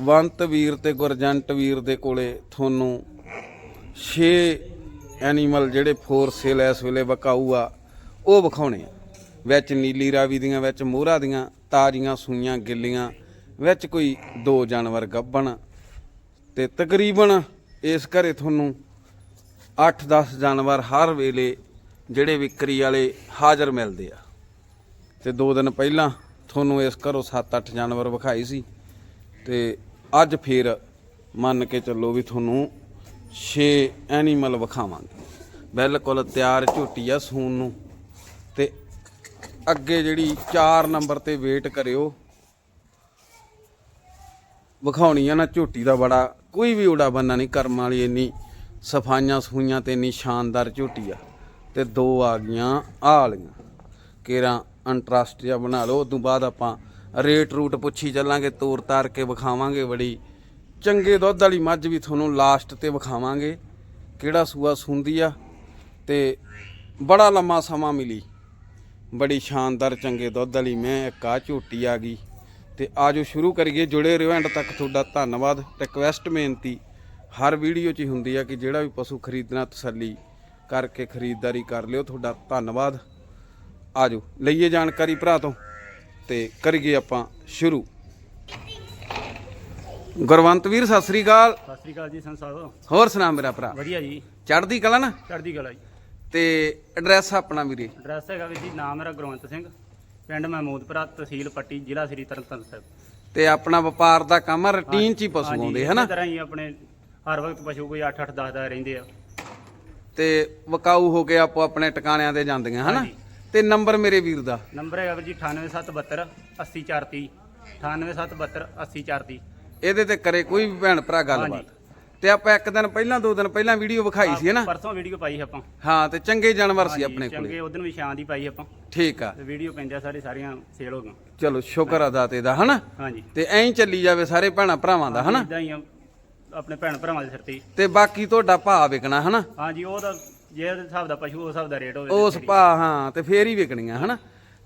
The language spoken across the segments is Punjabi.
ਗੁਰਵੰਤ ਵੀਰ ਤੇ ਗੁਰਜੰਟ ਵੀਰ ਦੇ ਕੋਲੇ ਤੁਹਾਨੂੰ 6 ਐਨੀਮਲ ਜਿਹੜੇ ਫੋਰ ਸੇਲ ਇਸ ਵੇਲੇ ਵਿਕਾਊ ਆ, ਉਹ ਵਿਖਾਉਣੇ ਆ। ਵਿੱਚ ਨੀਲੀ ਰਾਵੀ ਦੀਆਂ, ਵਿੱਚ ਮੋਹਰਾ ਦੀਆਂ, ਤਾਜ਼ੀਆਂ ਸੂਈਆਂ, ਗਿੱਲੀਆਂ, ਵਿੱਚ ਕੋਈ ਦੋ ਜਾਨਵਰ ਗੱਭਣ। ਤੇ ਤਕਰੀਬਨ ਇਸ ਘਰੇ ਤੁਹਾਨੂੰ 8-10 ਜਾਨਵਰ ਹਰ ਵੇਲੇ ਜਿਹੜੇ ਵਿਕਰੀ ਵਾਲੇ ਹਾਜ਼ਰ ਮਿਲਦੇ ਆ। ਤੇ ਦੋ ਦਿਨ ਪਹਿਲਾਂ ਤੁਹਾਨੂੰ ਇਸ ਘਰੋਂ 7-8 ਜਾਨਵਰ ਵਿਖਾਈ ਸੀ। ਤੇ ਅੱਜ ਫੇਰ ਮੰਨ ਕੇ ਚੱਲੋ ਵੀ ਤੁਹਾਨੂੰ 6 ਐਨੀਮਲ ਵਿਖਾਵਾਂਗੇ। ਬਿਲਕੁਲ ਤਿਆਰ ਝੋਟੀ ਆ ਸੂਣ ਨੂੰ। ਤੇ ਅੱਗੇ ਜਿਹੜੀ 4 ਨੰਬਰ ਤੇ ਵੇਟ ਕਰਿਓ। ਵਿਖਾਉਣੀ ਆ ਨਾ ਝੋਟੀ ਦਾ ਬੜਾ, ਕੋਈ ਵੀ ਉਡਾ ਬੰਨਾ ਨਹੀਂ, ਕਰਮ ਵਾਲੀ ਇੰਨੀ ਸਫਾਈਆਂ ਸਫੂਈਆਂ ਤੇ ਇੰਨੀ ਸ਼ਾਨਦਾਰ ਝੋਟੀ ਆ। ਤੇ ਦੋ ਆ ਗਈਆਂ ਆਹ ਵਾਲੀਆਂ। ਕੇਰਾ ਇੰਟਰਸਟ ਜਿਹਾ ਬਣਾ ਲਓ। ਤੋਂ ਬਾਅਦ ਆਪਾਂ ਰੇਟ ਰੂਟ ਪੁੱਛੀ ਚੱਲਾਂਗੇ, ਤੋਰ ਤਾਰ ਕੇ ਵਿਖਾਵਾਂਗੇ ਬੜੀ। ਚੰਗੇ ਦੁੱਧ ਵਾਲੀ ਮੱਝ ਵੀ ਤੁਹਾਨੂੰ ਲਾਸਟ ਤੇ ਵਿਖਾਵਾਂਗੇ। ਕਿਹੜਾ ਸੂਆ ਸੁੰਦੀ ਆ? ਤੇ ਬੜਾ ਲੰਮਾ ਸਮਾਂ ਮਿਲੀ। ਬੜੀ ਸ਼ਾਨਦਾਰ ਚੰਗੇ ਦੁੱਧ ਵਾਲੀ ਮੈਂ ਇੱਕ ਆ ਝੋਟੀ ਆ ਗਈ। ਤੇ ਆਜੋ ਸ਼ੁਰੂ ਕਰੀਏ, ਜੁੜੇ ਰਹੋ ਐਂਡ ਤੱਕ ਤੁਹਾਡਾ ਧੰਨਵਾਦ। ਰਿਕਵੈਸਟ ਬੇਨਤੀ ਹਰ ਵੀਡੀਓ 'ਚ ਹੀ ਹੁੰਦੀ ਆ ਕਿ ਜਿਹੜਾ ਵੀ ਪਸ਼ੂ ਖਰੀਦਣਾ ਤਸੱਲੀ ਕਰਕੇ ਖਰੀਦਦਾਰੀ ਕਰ ਲਿਓ। ਤੁਹਾਡਾ ਧੰਨਵਾਦ। ਆਜੋ, ਲਈਏ ਜਾਣਕਾਰੀ ਭਰਾ ਤੋਂ। ਤੇ ਕਰੀਏ ਆਪਾਂ ਸ਼ੁਰੂ। ਗੁਰਵੰਤ ਵੀਰ ਸਤਿ ਸ੍ਰੀ ਅਕਾਲ। ਸਤਿ ਸ੍ਰੀ ਅਕਾਲ ਜੀ ਸੰਸਾਰ ਹੋਰ ਸੁਣਾ ਮੇਰਾ ਭਰਾ। ਵਧੀਆ ਜੀ। ਚੜ੍ਹਦੀ ਕਲਾ ਨਾ? ਚੜ੍ਹਦੀ ਕਲਾ ਜੀ। ਤੇ ਐਡਰੈਸ ਆਪਣਾ ਵੀਰੇ? ਐਡਰੈਸ ਹੈਗਾ ਵੀ ਜੀ ਨਾਮ ਮੇਰਾ ਗੁਰਵੰਤ ਸਿੰਘ। ਪਿੰਡ ਮਹਿਮੂਦਪੁਰਾ ਤਹਿਸੀਲ ਪੱਟੀ ਜ਼ਿਲ੍ਹਾ ਸ੍ਰੀ ਤਰਨਤਾਰਨ ਸਾਹਿਬ। ਤੇ ਆਪਣਾ ਵਪਾਰ ਦਾ ਕੰਮ ਆ ਰੁਟੀਨ ਚ ਹੀ ਪਸ਼ੂ ਆਉਂਦੇ ਇਸੇ ਹਨਾ ਤਰ੍ਹਾਂ ਹੀ ਆਪਣੇ ਹਰ ਵਕਤ ਪਸ਼ੂ ਕੋਈ 8 8 10 10 ਰਹਿੰਦੇ ਆ। ਤੇ ਵਕਾਊ ਹੋ ਕੇ ਆਪੋ ਆਪਣੇ ਟਿਕਾਣਿਆਂ ਤੇ ਜਾਂਦੀਆਂ ਹਨਾ। ਤੇ ਨੰਬਰ ਮੇਰੇ ਵੀਰ ਦਾ। ਨੰਬਰ ਹੈਗਾ ਵੀ ਜੀ 98772 80430 98772 80430 ਇਹਦੇ ਤੇ ਕਰੇ ਕੋਈ ਵੀ ਭੈਣ ਭਰਾ ਗੱਲਬਾਤ। ਤੇ ਆਪਾਂ ਇੱਕ ਦਿਨ ਪਹਿਲਾਂ ਦੋ ਦਿਨ ਪਹਿਲਾਂ ਵੀਡੀਓ ਵਿਖਾਈ ਸੀ ਹਨਾ ਪਰਸੋਂ ਵੀਡੀਓ ਪਾਈ ਆਪਾਂ। ਹਾਂ ਤੇ ਚੰਗੇ ਜਾਨਵਰ ਸੀ ਆਪਣੇ ਚੰਗੇ ਕੋਲੇ ਉਦੋਂ ਵੀ ਸ਼ਾਂ ਦੀ ਪਾਈ ਆਪਾਂ। ਠੀਕ ਆ। ਤੇ ਵੀਡੀਓ ਪੈਂਦਿਆ ਸਾਰੇ ਸਾਰੀਆਂ ਸੇਲ ਹੋ ਗਈਆਂ। ਚਲੋ ਸ਼ੁਕਰ ਅਦਾ ਤੇ ਦਾ ਹਨਾ? ਹਾਂਜੀ। ਤੇ ਐਂ ਚੱਲੀ ਜਾਵੇ ਸਾਰੇ ਭੈਣਾਂ ਭਰਾਵਾਂ ਦਾ ਹਨਾ? ਇਦਾਂ ਹੀ ਆਪਣੇ ਭੈਣ ਭਰਾਵਾਂ ਦੇ ਸਿਰ ਤੇ। ਤੇ ਬਾਕੀ ਤੁਹਾਡਾ ਭਾਅ ਵਿਕਣਾ ਹਨਾ? ਹਾਂਜੀ ਉਹ ਤਾਂ ਜੇ ਉਹਦੇ ਹਿਸਾਬ ਦਾ ਪਸ਼ੂ ਉਸ ਹਿਸਾਬ ਦਾ ਰੇਟ ਹੋਵੇ ਉਸ ਭਾਅ ਹਾਂ। ਤੇ ਫੇਰ ਹੀ ਵਿਕਣੀਆਂ ਹਨਾ?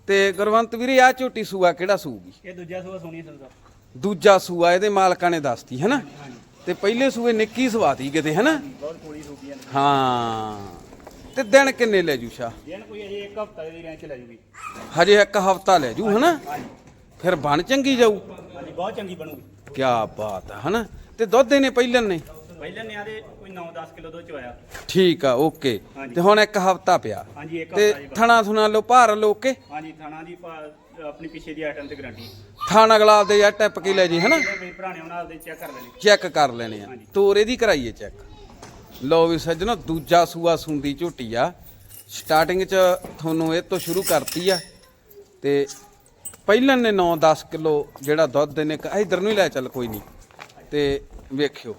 ਤੇ ਗੁਰਵੰਤ ਵੀਰੇ ਆ ਝੋਟੀ ਸੂਆ ਕਿਹੜਾ ਸੂਗੀ? ਇਹ ਦੂਜਾ ਸੂਆ ਸੋਣੀ ਸੰਸਾ ਦੂਜਾ ਸੂਆ ਇਹਦੇ ਮਾਲਕਾਂ ਨੇ ਦੱਸਤੀ ਹਨਾ? ਤੇ ਪਹਿਲੇ ਸੂਏ ਨਿੱਕੀ ਸਵਾਤੀ ਕਿਤੇ ਹਨਾ? ਬਹੁਤ ਕੋਲੀ ਹਾਂ। ਤੇ ਦਿਨ ਕਿੰਨੇ ਲੈ ਜੂ ਸ਼ਾ ਜੇ ਕੋਈ ਅਜੇ ਇੱਕ ਹਫਤਾ ਦੀ ਰੇਂਜ ਲੈ ਜੂਗੀ। ਹਜੇ ਇੱਕ ਹਫਤਾ ਲੈ ਜੂ ਹਨਾ? ਫਿਰ ਬਣ ਚੰਗੀ ਜਾਊ? ਹਾਂਜੀ ਬਹੁਤ ਚੰਗੀ ਬਣੂਗੀ। ਕੀ ਬਾਤ ਆ ਹਨਾ? ਤੇ ਦੁੱਧ ਇਹਨੇ ਪਹਿਲਨ ਨੇ? ਪਹਿਲਾਂ ਨਿਆਂ ਦੇ ਕੋਈ 9-10 ਕਿਲੋ ਦੁੱਧ ਚ ਆਇਆ ਠੀਕ ਆ ਓਕੇ। ਹਾਂਜੀ। ਤੇ ਹੁਣ ਇੱਕ ਹਫਤਾ ਪਿਆ। ਹਾਂਜੀ ਇੱਕ ਤੇ ਹਫਤਾ ਜੀ ਬਸ। ਥਣਾ ਥੁਣਾ ਲੋ ਭਾਰ ਲੋ ਕੇ ਹਾਂਜੀ ਥਾਣਾ ਦੀ ਭਾ- ਆਪਣੀ ਪਿੱਛੇ ਦੀ ਆਈਟਮ ਤੇ ਗਾਰੰਟੀ ਥਾਣਾ ਗਲਾਬ ਦੇ ਜਾਂ ਟਿਪ ਕੇ ਲੈ ਜੀ ਹਨਾ? ਮੇਰੇ ਭਰਾ ਨੇ ਉਹਨਾਂ ਦੇ ਚੈੱਕ ਕਰ ਲੈਣੀ। ਚੈੱਕ ਕਰ ਲੈਣੇ ਆ। ਹਾਂਜੀ। ਤੋਰ ਇਹਦੀ ਕਰਾਈਏ ਚੈੱਕ ਲਓ ਵੀ ਸੱਜਣੋ ਦੂਜਾ ਸੂਆ ਸੁੰਦੀ ਝੋਟੀ ਆ। ਸਟਾਰਟਿੰਗ ਚ ਤੁਹਾਨੂੰ ਇਹ ਤੋਂ ਸ਼ੁਰੂ ਕਰਤੀ ਆ। ਤੇ ਪਹਿਲਾਂ ਨੇ 9-10 ਕਿਲੋ ਜਿਹੜਾ ਦੁੱਧ ਨੇ ਇਧਰ ਨੂੰ ਹੀ ਲੈ ਚੱਲ ਕੋਈ ਨਹੀਂ। ਤੇ ਵੇਖਿਓ।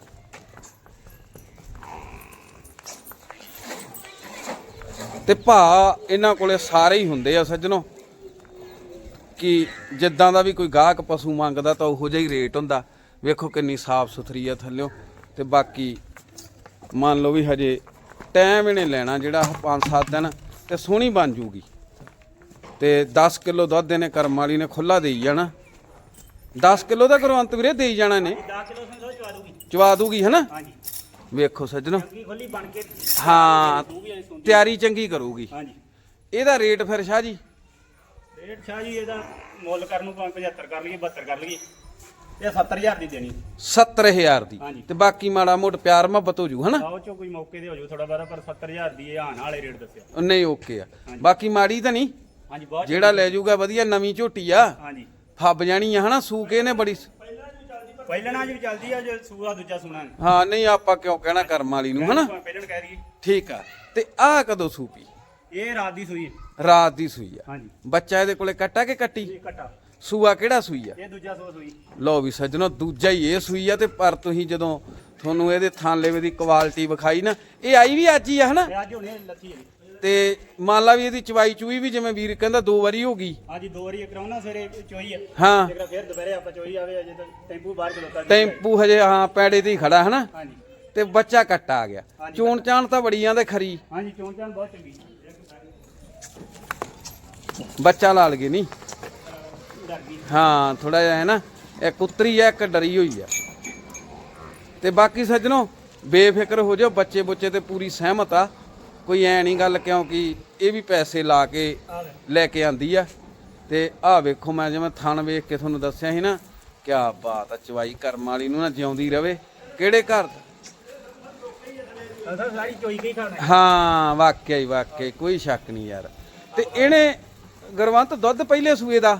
ਤੇ ਭਾ ਇਹਨਾਂ ਕੋਲੇ ਸਾਰੇ ਹੀ ਹੁੰਦੇ ਆ ਸੱਜਣੋ। ਕਿ ਜਿੱਦਾਂ ਦਾ ਵੀ ਕੋਈ ਗਾਹਕ ਪਸ਼ੂ ਮੰਗਦਾ ਤਾਂ ਉਹੋ ਜਿਹਾ ਹੀ ਰੇਟ ਹੁੰਦਾ। ਵੇਖੋ ਕਿੰਨੀ ਸਾਫ਼ ਸੁਥਰੀ ਆ ਥੱਲਿਓ। ਤੇ ਬਾਕੀ ਮੰਨ ਲਓ ਵੀ ਹਜੇ ਟਾਈਮ ਇਹਨੇ ਲੈਣਾ ਜਿਹੜਾ 5-7 ਦਿਨ ਤੇ ਸੋਹਣੀ ਬਣ ਜੂਗੀ। ਤੇ 10 ਕਿਲੋ ਦੁੱਧ ਇਹਨੇ ਕਰਮ ਵਾਲੀ ਨੇ ਖੁੱਲਾ ਦੇਈ ਜਾਣਾ। 10 ਕਿਲੋ ਦਾ ਗੁਰਵੰਤ ਵੀਰੇ ਦੇਈ ਜਾਣਾ ਨੇ 10 ਕਿਲੋ ਸੰਸੋ ਚਵਾ ਦੂਗੀ। ਚਵਾ ਦੂਗੀ ਹਨਾ? ਹਾਂਜੀ। ਵੇਖੋ ਸੱਜਣੋ। ਚੰਗੀ ਖੋਲੀ ਬਣ ਕੇ ਹਾਂ ਤੂੰ ਵੀ ਐ ਸੁਣਦੀ ਤਿਆਰੀ ਚੰਗੀ ਕਰੂਗੀ। ਹਾਂਜੀ। ਇਹਦਾ ਰੇਟ ਫਿਰ ਸ਼ਾਹ ਜੀ? ਰੇਟ ਸ਼ਾਹ ਜੀ ਇਹਦਾ ਮੁੱਲ ਕਰਨ ਨੂੰ ਭਾਵੇਂ 75 ਕਰ ਲਈਏ 72 ਕਰ ਲਈਏ। ਇਹ 70000 ਦੀ ਦੇਣੀ। 70000 ਦੀ। ਹਾਂਜੀ। ਤੇ ਬਾਕੀ ਮਾੜਾ ਮੋਟ ਪਿਆਰ ਮੁਹੱਬਤ ਹੋ ਜੂ ਹਨਾ? ਆਓ ਚੋ ਕੋਈ ਮੌਕੇ ਤੇ ਹੋ ਜਾਊ ਥੋੜਾ ਬਾਰਾ ਪਰ 70000 ਦੀ ਇਹ ਆਣ ਵਾਲੇ ਰੇਟ ਦੱਸਿਆ। ਨਹੀਂ ਓਕੇ ਆ। ਬਾਕੀ ਮਾੜੀ ਤਾਂ ਨਹੀਂ। ਹਾਂਜੀ ਬਹੁਤ ਜਿਹੜਾ ਲੈ ਜਾਊਗਾ ਵਧੀਆ ਨਵੀਂ ਝੋਟੀ ਆ। ਹਾਂਜੀ। ਫੱਬ ਜਾਣੀ ਆ ਹਨਾ? ਸੂਕੇ ਨੇ ਬੜੀ ਪਹਿਲਾਂ ਨਾਲ ਵੀ ਚੱਲਦੀ ਆ ਜੇ ਸੂਆ ਦੂਜਾ ਸੁਣਾ ਹਾਂ ਨਹੀਂ ਆਪਾਂ ਕਿਉਂ ਕਹਿਣਾ ਕਰਮ ਵਾਲੀ ਨੂੰ ਹਨਾ? ਪਹਿਲਾਂ ਕਹਿ ਰਹੀ ਠੀਕ ਆ। ਤੇ ਆਹ ਕਦੋਂ ਸੂਪੀ ਇਹ ਰਾਤ ਦੀ ਸੂਈ ਹੈ। ਰਾਤ ਦੀ ਸੂਈ ਆ। ਹਾਂਜੀ। ਬੱਚਾ ਇਹਦੇ ਕੋਲੇ ਕੱਟਾ ਕਿ ਕੱਟੀ? ਇਹ ਕਟਾ। ਸੂਆ ਕਿਹੜਾ ਸੂਈ ਆ? ਇਹ ਦੂਜਾ ਸੂਆ ਸੂਈ। ਲਓ ਵੀ ਸੱਜਣੋ ਦੂਜਾ ਹੀ ਇਹ ਸੂਈ ਆ ਤੇ ਪਰ ਤੁਸੀਂ ਜਦੋਂ ਤੁਹਾਨੂੰ ਇਹਦੇ ਥਾਂ ਲੇਵੇ ਦੀ ਕੁਆਲਿਟੀ ਵਿਖਾਈ ਨਾ ਇਹ ਆਈ ਵੀ ਅੱਜ ਹੀ ਆ ਹਨਾ? ਅੱਜ ਹੁਣੇ ਲੱਥੀ ਹੈ ਜੀ। ਤੇ ਮੰਨ ਲਾ ਵੀ ਇਹਦੀ ਚਵਾਈ ਚੂਈ ਵੀ ਜਿਵੇਂ ਵੀਰ ਕਹਿੰਦਾ ਦੋ ਵਾਰੀ ਹੋ ਗਈ। ਹਾਂਜੀ ਦੋ ਵਾਰੀ ਕਰਾਉਣਾ ਸਵੇਰੇ ਚੋਈ ਹੈ। ਹਾਂ ਜਿਹੜਾ ਫਿਰ ਦੁਪਹਿਰੇ ਆਪਾਂ ਚੋਈ ਆਵੇ ਅਜੇ ਤਾਂ ਟੈਂਪੂ ਬਾਹਰ ਖਲੋਤਾ ਜੀ। ਟੈਂਪੂ ਹਜੇ ਹਾਂ ਪੈੜੇ ਤੇ ਹੀ ਖੜਾ ਹਨਾ? ਹਾਂਜੀ। ਤੇ ਬੱਚਾ ਕੱਟਾ ਆ ਗਿਆ। ਚੋਣ ਚਾਣ ਤਾਂ ਬੜੀਆਂ ਦੇ ਖਰੀ। ਹਾਂਜੀ ਚੋਣ ਚਾਣ ਬਹੁਤ ਚੰਗੀ। ਬੱਚਾ ਲਾਲ ਗਏ ਨਹੀਂ? ਡਰ ਗਈ। ਹਾਂ ਥੋੜਾ ਜਿਹਾ ਹੈ ਨਾ ਇੱਕ ਉਤਰੀ ਆ ਇੱਕ ਡਰੀ ਹੋਈ ਆ। ਤੇ ਬਾਕੀ ਸੱਜਣੋ ਬੇਫਿਕਰ ਹੋ ਜਾਓ ਬੱਚੇ ਬੁੱਚੇ ਤੇ ਪੂਰੀ ਸਹਿਮਤ ਆ। ਕੋਈ ਐ ਨਹੀਂ ਗੱਲ ਕਿਉਂਕਿ ਇਹ ਵੀ ਪੈਸੇ ਲਾ ਕੇ ਆ ਲੈ। ਕੇ ਆਂਦੀ ਆ। ਤੇ ਆਹ ਵੇਖੋ ਮੈਂ ਜਿਵੇਂ ਥਣ ਵੇਖ ਕੇ ਤੁਹਾਨੂੰ ਦੱਸਿਆ ਸੀ ਨਾ ਕਿਆ ਬਾਤ ਆ ਚਵਾਈ ਕਰਮ ਵਾਲੀ ਨੂੰ ਨਾ ਜਿਉਂਦੀ ਰਵੇ। ਕਿਹੜੇ ਘਰ? ਦਾ? ਹੀ ਵਾਕਿਆ ਹੀ ਵਾਕਿਆ ਕੋਈ ਸ਼ੱਕ ਨਹੀਂ ਯਾਰ। ਤੇ ਇਹਨੇ ਗੁਰਵੰਤ ਦੁੱਧ ਪਹਿਲੇ ਸੂਏ ਦਾ?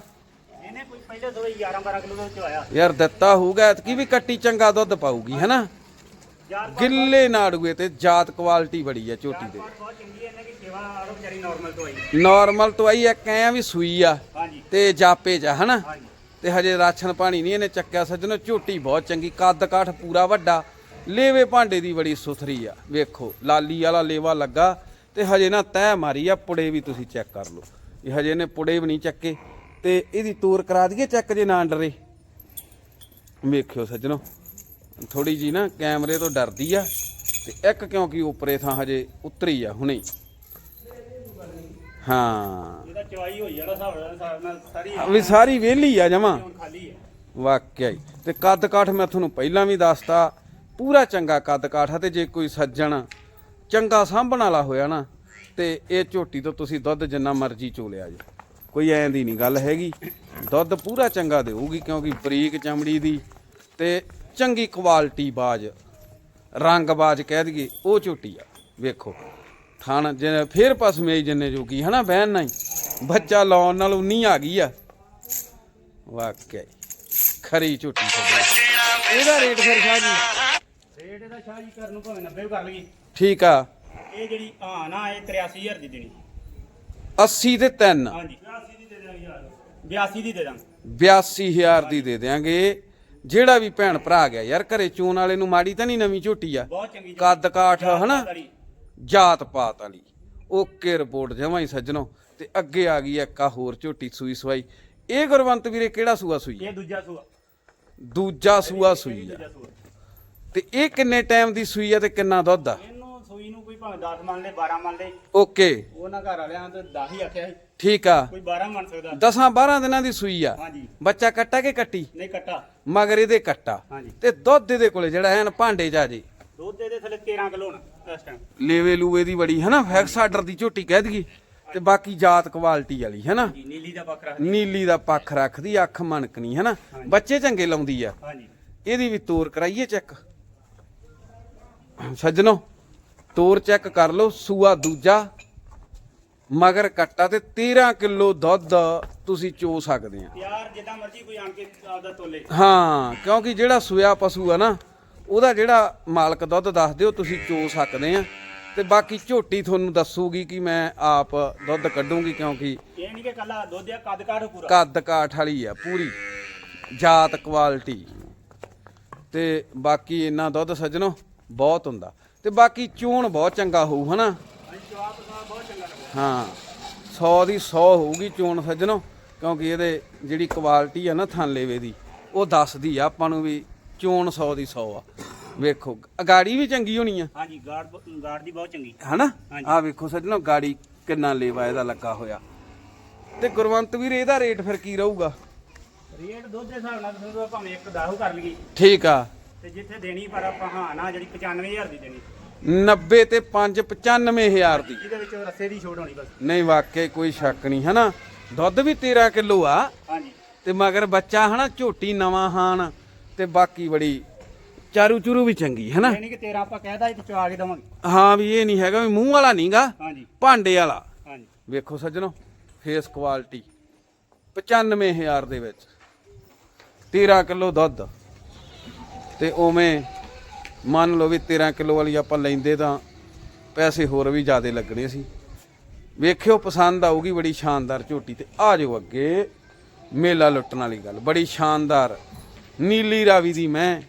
ਇਹਨੇ ਕੋਈ ਪਹਿਲੇ ਦੋ 11 12 ਕਿਲੋ ਦਾ ਚਵਾਇਆ। ਯਾਰ ਦਿੱਤਾ ਹੋਊਗਾ ਕੀ ਵੀ ਕੱਟੀ ਚੰਗਾ ਦੁੱਧ ਪਾਊਗੀ ਹੈਨਾ? ਗਿੱਲੇ ਨਾੜੂਏ ਤੇ ਜਾਤ ਕੁਆਲਿਟੀ ਬੜੀ ਆ ਝੋਟੀ ਦੇ। ਬਹੁਤ ਚੰਗੀ ਹੈ ਇਹਨਾਂ ਦੀ ਸੇਵਾ ਆਰੋ ਵਿਚਾਰੀ ਨਾਰਮਲ ਤੋਂ ਆਈ। ਨਾਰਮਲ ਤੋਂ ਆਈ ਇੱਕ ਐ ਵੀ ਸੂਈ ਆ ਹਾਂਜੀ। ਤੇ ਜਾਪੇ ਚ ਹਨਾ? ਹਾਂਜੀ। ਤੇ ਹਜੇ ਰਾਸ਼ਨ ਪਾਣੀ ਨਹੀਂ ਇਹਨੇ ਚੱਕਿਆ ਸੱਜਣੋ ਝੋਟੀ ਬਹੁਤ ਚੰਗੀ ਕੱਦ ਕਾਠ ਪੂਰਾ ਵੱਡਾ ਲੇਵੇ ਭਾਂਡੇ ਦੀ ਬੜੀ ਸੁਥਰੀ ਆ ਵੇਖੋ ਲਾਲੀ ਵਾਲਾ ਲੇਵਾ ਲੱਗਾ ਤੇ ਹਜੇ ਨਾ ਤਹਿ ਮਾਰੀ ਆ ਪੁੜੇ ਵੀ ਤੁਸੀਂ ਚੈੱਕ ਕਰ ਲਓ। ਇਹ ਹਜੇ ਨੇ ਪੁੜੇ ਵੀ ਨਹੀਂ ਚੱਕੇ ਤੇ ਇਹਦੀ ਤੂਰ ਕਰਾ ਦਈਏ ਚੈੱਕ ਜੇ ਨਾ ਡਰੇ ਵੇਖਿਓ ਸੱਜਣੋ। ਥੋੜੀ ਜੀ ਨਾ ਕੈਮਰੇ ਤੋਂ ਡਰਦੀ ਆ ਤੇ ਇੱਕ ਕਿਉਂਕਿ ਉਪਰੇ ਥਾਂ ਹਜੇ ਉਤਰੀ ਆ ਹੁਣੇ। ਹੀ। ਇਹਦਾ ਚਵਾਈ ਹੋਈ ਜਾਣਾ ਹਿਸਾਬ ਨਾਲ ਸਾਰੀ ਵੀ ਸਾਰੀ ਵਿਹਲੀ ਆ ਜਮਾ। ਖਾਲੀ ਹੈ ਵਾਕਿਆ ਹੀ। ਤੇ ਕੱਦ ਕਾਠ ਮੈਂ ਤੁਹਾਨੂੰ ਪਹਿਲਾਂ ਵੀ ਦੱਸਤਾ ਪੂਰਾ ਚੰਗਾ ਕੱਦ ਕਾਠ ਆ ਤੇ ਜੇ ਕੋਈ ਸੱਜਣ ਚੰਗਾ ਸਾਂਭਣ ਵਾਲਾ ਹੋਇਆ ਨਾ ਤੇ ਇਹ ਝੋਟੀ ਤੋਂ ਤੁਸੀਂ ਦੁੱਧ ਜਿੰਨਾ ਮਰਜ਼ੀ ਚੋਲਿਆ ਜੀ। ਕੋਈ ਐਂ ਦੀ ਨਹੀਂ ਗੱਲ ਹੈਗੀ। ਦੁੱਧ ਪੂਰਾ ਚੰਗਾ ਦੇਊਗੀ ਕਿਉਂਕਿ ਬਰੀਕ ਚਮੜੀ ਦੀ ਤੇ ਚੰਗੀ ਕੁਆਲਿਟੀ ਬਾਜ ਰੰਗ ਬਾਜ ਕਹਿ ਦਈਏ ਉਹ ਝੋਟੀ ਆ ਵੇਖੋ। ਥਣ ਜੇ ਫੇਰ ਪਸਮੇਈ ਜਿੰਨੇ ਜੋਗੀ ਹਨਾ ਬਹਿਣ ਨਹੀਂ। ਬੱਚਾ ਲਾਉਣ ਨਾਲ ਉਨੀ ਆ ਗਈ ਆ। ਵਾਕਿਆ। ਖਰੀ ਝੋਟੀ ਇਹਦਾ ਰੇਟ ਫਿਰ ਸ਼ਾਹ ਜੀ? ਰੇਟ ਇਹਦਾ ਸ਼ਾਹ ਜੀ ਕਰਨ ਨੂੰ ਭਾਵੇਂ 90 ਕਰ ਲਈਏ। ਠੀਕ ਆ। ਇਹ ਜਿਹੜੀ ਹਾਂ ਨਾ ਇਹ 83000 ਦੀ ਦੇਣੀ। 80 ਤੇ 3 ਹਾਂਜੀ। 82 ਦੀ ਦੇ ਦਾਂਗੇ ਯਾਰ 82 ਦੀ ਦੇ ਦਾਂਗੇ 82000 ਦੀ ਦੇ ਦਿਆਂਗੇ। ਜਿਹੜਾ ਵੀ ਭੈਣ ਭਰਾ ਗਿਆ ਯਾਰ ਘਰੇ ਚੋਣ ਵਾਲੇ ਨੂੰ ਮਾੜੀ ਤਾਂ ਨਹੀਂ ਨਵੀਂ ਝੋਟੀ ਆ। ਬਹੁਤ ਚੰਗੀ। ਕੱਦ ਕਾਠ ਹਨਾ। ਜਾਤ ਪਾਤ ਵਾਲੀ। ਓਕੇ ਰਿਪੋਰਟ ਜਮਾਂ ਹੀ ਸੱਜਣੋ। ਤੇ ਅੱਗੇ ਆ ਗਈ ਇੱਕ ਆ ਹੋਰ ਝੋਟੀ ਸੂਈ ਸਵਾਈ। ਇਹ ਗੁਰਵੰਤ ਵੀਰੇ ਕਿਹੜਾ ਸੂਆ ਸੂਈ? ਇਹ ਦੂਜਾ ਸੂਆ। ਦੂਜਾ ਸੂਆ ਸੂਈ ਆ। ਤੇ ਇਹ ਕਿੰਨੇ ਟਾਈਮ ਦੀ ਸੂਈ ਆ ਤੇ ਕਿੰਨਾ ਦੁੱਧ ਆ? ਕੋਈ ਭਾਵੇਂ 10 ਮੰਨ ਲੇ 12 ਮੰਨ ਲੇ ਓਕੇ। ਉਹਨਾਂ ਘਰ ਵਾਲਿਆਂ ਤੇ 10 ਹੀ ਆਖਿਆ ਸੀ। ਠੀਕ ਆ। ਕੋਈ 12 ਮੰਨ ਸਕਦਾ। 10 12 ਦਿਨਾਂ ਦੀ ਸੂਈ ਆ। ਹਾਂਜੀ। ਬੱਚਾ ਕੱਟਾ ਕਿ ਕੱਟੀ? ਨਹੀਂ ਕੱਟਾ। ਮਗਰ ਇਹਦੇ ਕੱਟਾ। ਹਾਂਜੀ। ਤੇ ਦੁੱਧ ਇਹਦੇ ਕੋਲੇ ਜਿਹੜਾ ਐਨ ਭਾਂਡੇ ਚ ਆ ਜੇ। ਦੁੱਧ ਦੇ ਥੱਲੇ 13 ਕਿਲੋ ਨਾ ਇਸ ਟਾਈਮ ਲੇਵੇ ਲੂਵੇ ਦੀ ਬੜੀ ਹਨਾ ਫੈਕਸ ਆਰਡਰ ਦੀ ਝੋਟੀ ਕਹਿ ਦਈਏ। ਤੇ ਬਾਕੀ ਜਾਤ ਕੁਆਲਿਟੀ ਵਾਲੀ ਹਨਾ ਜੀ ਨੀਲੀ ਦਾ ਬੱਕਰਾ ਨੀਲੀ ਦਾ ਪੱਖ ਰੱਖਦੀ ਅੱਖ ਮਣਕਣੀ ਹਨਾ ਹਾਂਜੀ। ਬੱਚੇ ਚੰਗੇ ਲਾਉਂਦੀ ਆ। ਹਾਂਜੀ। ਇਹਦੀ ਵੀ ਤੋਰ ਕਰਾਈਏ ਚੈੱਕ। ਸੱਜਣੋ। ਤੋਰ ਚੈੱਕ ਕਰ ਲਓ ਸੂਆ ਦੂਜਾ ਮਗਰ ਕੱਟਾ ਤੇ 13 ਕਿਲੋ ਦੁੱਧ ਤੁਸੀਂ ਚੋ ਸਕਦੇ ਆ। ਯਾਰ ਜਿੱਦਾਂ ਮਰਜ਼ੀ ਕੋਈ ਆਣ ਕੇ ਆਪਦਾ ਤੋਲੇ। ਹਾਂ ਕਿਉਂਕਿ ਜਿਹੜਾ ਸੂਆ ਪਸ਼ੂ ਆ ਨਾ ਉਹਦਾ ਜਿਹੜਾ ਮਾਲਕ ਦੁੱਧ ਦੱਸ ਦਿਓ ਤੁਸੀਂ ਚੋ ਸਕਦੇ ਆ। ਤੇ ਬਾਕੀ ਝੋਟੀ ਤੁਹਾਨੂੰ ਦੱਸੂਗੀ ਕਿ ਮੈਂ ਆਪ ਦੁੱਧ ਕੱਢੂੰਗੀ ਕਿਉਂਕਿ ਇਹ ਨਹੀਂ ਕਿ ਕੱਲਾ ਦੁੱਧ ਆ ਕੱਦ ਕਾਠ ਪੂਰਾ। ਕੱਦ ਕਾਠ ਵਾਲੀ ਆ ਪੂਰੀ ਜਾਤ ਕੁਆਲਿਟੀ। ਤੇ ਬਾਕੀ ਇੰਨਾ ਦੁੱਧ ਸੱਜਣੋ ਬਹੁਤ ਹੁੰਦਾ। ਤੇ ਬਾਕੀ ਚੂਣ ਬਹੁਤ ਚੰਗਾ ਹੋਊ ਹਨਾ? ਹਾਂ 100 ਦੀ 100 ਹੋਊਗੀ ਚੋਣ ਸੱਜਣੋ ਕਿਉਂਕਿ ਇਹਦੇ ਜਿਹੜੀ ਕੁਆਲਿਟੀ ਆ ਨਾ ਥਣ ਲੇਵੇ ਦੀ ਉਹ ਦੱਸਦੀ ਆ ਆਪਾਂ ਨੂੰ ਵੀ ਚੋਣ 100 ਦੀ 100 ਆ। ਵੇਖੋ ਗਾੜੀ ਵੀ ਚੰਗੀ ਹੋਣੀ ਆ? ਹਾਂਜੀ ਗਾਰਡ ਗਾਰਡ ਦੀ ਬਹੁਤ ਚੰਗੀ। ਹਨਾ। ਆ ਵੇਖੋ ਸੱਜਣੋ ਗਾੜੀ ਕਿੰਨਾ ਲੇਵਾ ਇਹਦਾ ਲੱਗਾ ਹੋਇਆ। ਤੇ ਗੁਰਵੰਤ ਵੀਰ ਇਹਦਾ ਰੇਟ ਫਿਰ ਕੀ ਰਹੂਗਾ? ਰੇਟ ਦੁੱਧ ਦੇ ਹਿਸਾਬ ਨਾਲ ਤੁਹਾਨੂੰ ਭਾਵੇਂ ਇੱਕ ਦਾਹੂ ਕਰ ਲਈਏ ਠੀਕ ਆ। ਤੇ ਜਿੱਥੇ ਦੇਣੀ ਪਰ ਆਪਾਂ ਹਾਂ ਨਾ ਜਿਹੜੀ 95000 ਦੀ ਦੇਣੀ। 90 ਤੇ 5 95000 ਦੀ। ਜਿਹਦੇ ਵਿੱਚ ਰੱਸੇ ਦੀ ਛੋਟ ਹੋਣੀ ਬਸ। ਨਹੀਂ ਵਾਕਿਆ ਕੋਈ ਸ਼ੱਕ ਨਹੀਂ ਹਨਾ? ਦੁੱਧ ਵੀ 13 ਕਿਲੋ ਆ। ਹਾਂਜੀ। ਤੇ ਮਗਰ ਬੱਚਾ ਹਨਾ ਝੋਟੀ ਨਵਾਂ ਹਾਨ ਤੇ ਬਾਕੀ ਬੜੀ ਚਾਰੂ ਚੂਰੂ ਵੀ ਚੰਗੀ ਹਨਾ? ਨਹੀਂ ਕਿ 13 ਆਪਾਂ ਕਹਿਦਾ ਇਹ ਚਵਾ ਕੇ ਦਵਾਂਗੇ। ਹਾਂ ਵੀ ਇਹ ਨਹੀਂ ਹੈਗਾ ਵੀ ਮੂੰਹ ਵਾਲਾ ਨਹੀਂਗਾ ਹਾਂਜੀ। ਭਾਂਡੇ ਵਾਲਾ। ਹਾਂਜੀ। ਵੇਖੋ ਸੱਜਣੋ ਫੇਸ ਕੁਆਲਿਟੀ 95000 ਦੇ ਵਿੱਚ। 13 ਕਿਲੋ ਦੁੱਧ। ਤੇ ਉਵੇਂ ਮੰਨ ਲਓ ਵੀ 13 ਕਿਲੋ ਵਾਲੀ ਆਪਾਂ ਲੈਂਦੇ ਤਾਂ ਪੈਸੇ ਹੋਰ ਵੀ ਜ਼ਿਆਦੇ ਲੱਗਣੇ ਸੀ। ਵੇਖਿਓ ਪਸੰਦ ਆਊਗੀ ਬੜੀ ਸ਼ਾਨਦਾਰ ਝੋਟੀ ਤੇ ਆ ਜਾਓ ਅੱਗੇ ਮੇਲਾ ਲੁੱਟਣ ਵਾਲੀ ਗੱਲ ਬੜੀ ਸ਼ਾਨਦਾਰ ਨੀਲੀ ਰਾਵੀ ਦੀ ਮੈਂ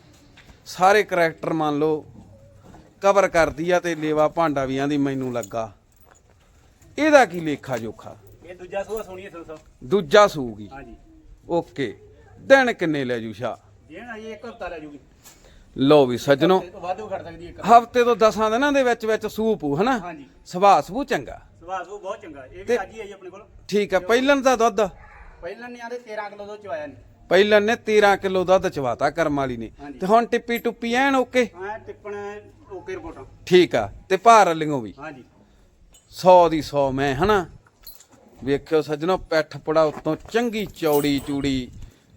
ਸਾਰੇ ਕਰੈਕਟਰ ਮੰਨ ਲਓ ਕਵਰ ਕਰਦੀ ਆ ਤੇ ਲੇਵਾ ਭਾਂਡਾ ਵੀ ਆਂਦੀ ਮੈਨੂੰ ਲੱਗਾ। ਇਹਦਾ ਕੀ ਲੇਖਾ ਜੋਖਾ? ਇਹ ਦੂਜਾ ਸੂਆ ਸੁਣੀਏ ਸੰਸੋ ਦੂਜਾ ਸੂਗੀ। ਹਾਂਜੀ। ਓਕੇ ਦਿਨ ਕਿੰਨੇ ਲੈ ਜੂ ਸ਼ਾ ਦੇਣ ਆਈ ਇੱਕ ਹਫਤਾ ਲੈ ਜੂਗੀ। ਲੋ ਵੀ ਸੱਜਣੋ ਇਹ ਤੋਂ ਵਾਧੂ ਘਟ ਸਕਦੀ ਇੱਕ। ਹਫ਼ਤੇ ਤੋਂ 10 ਦਿਨਾਂ ਦੇ ਵਿੱਚ ਵਿੱਚ ਸੂਪ ਹਨਾ? ਹਾਂਜੀ। ਸੁਭਾਅ ਸਬੂ ਚੰਗਾ। ਸੁਭਾਅ ਸੂ ਬਹੁਤ ਚੰਗਾ। ਇਹ ਵੀ ਅੱਜ ਹੀ ਆਈ ਆਪਣੇ ਕੋਲ। ਠੀਕ ਆ ਪਹਿਲਨ ਦਾ ਦੁੱਧ? ਪਹਿਲਾਂ ਨਹੀਂ ਆਂਦੇ 13 ਕਿਲੋ ਤੋਂ ਚਵਾਇਆ ਨਹੀਂ। ਪਹਿਲਨ ਨੇ 13 ਕਿਲੋ ਦੁੱਧ ਚਵਾਤਾ ਕਰਮ ਵਾਲੀ ਨੇ। ਹਾਂਜੀ। ਤੇ ਹੁਣ ਟਿੱਪੀ ਟੁੱਪੀ ਐਨ ਓਕੇ? ਐ ਟਿੱਪਣ ਓਕੇ ਰਿਪੋਰਟਾਂ। ਠੀਕ ਆ ਤੇ ਭਾਰ ਲਿਓ ਵੀ। ਹਾਂਜੀ। 100 ਦੀ 100 ਮੈਂ ਹਨਾ? ਵੇਖਿਓ ਸੱਜਣੋ ਪੈਠ ਪੜਾ ਉਤੋਂ ਚੰਗੀ ਚੌੜੀ ਚੂੜੀ।